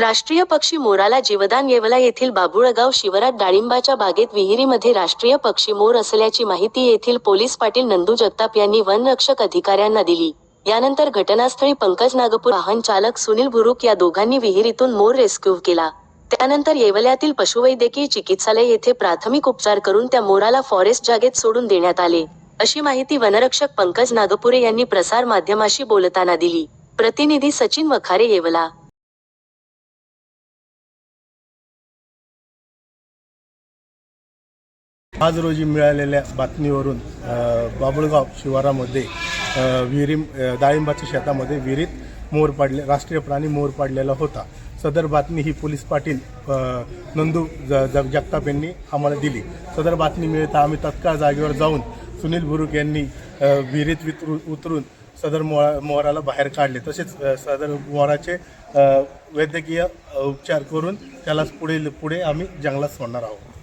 राष्ट्रीय पक्षी मोराला जीवदान येवला येथील बाबुळगाव शिवरात डाळिंबाच्या बागेत विहिरीमध्ये राष्ट्रीय पक्षी मोर असल्याची माहिती येथील पोलीस पाटील नंदू जगताप यांनी वनरक्षक अधिकाऱ्यांना दिली. यानंतर घटनास्थळी पंकज नागपूर वाहन चालक सुनील भुरुक या दोघांनी विहिरीतून मोर रेस्क्यू केला. त्यानंतर येवल्यातील पशुवैद्यकीय चिकित्सालय येथे प्राथमिक उपचार करून त्या मोराला फॉरेस्ट जागेत सोडून देण्यात आले. अशी माहिती वनरक्षक पंकज नागपुरे यांनी प्रसार माध्यमाशी बोलताना दिली. प्रतिनिधी सचिन वखारे येवला. आज रोजी मिळालेल्या बातमीवरून बाबुळगाव शिवारामध्ये विहिरीम विहिरी डाळिंबाच्या शेतामध्ये विहिरीत मोर पाडले राष्ट्रीय प्राणी मोर पाडलेला होता. सदर बातमी ही पोलीस पाटील नंदू ज जग जगताप यांनी आम्हाला दिली. सदर बातमी मिळता आम्ही तत्काळ जागेवर जाऊन सुनील बुरुक यांनी विहिरीत वितरू उतरून सदर मोरा मोहराला बाहेर काढले. तसेच सदर मोहराचे वैद्यकीय उपचार करून त्याला पुढे पुढे आम्ही जंगलात सोडणार आहोत.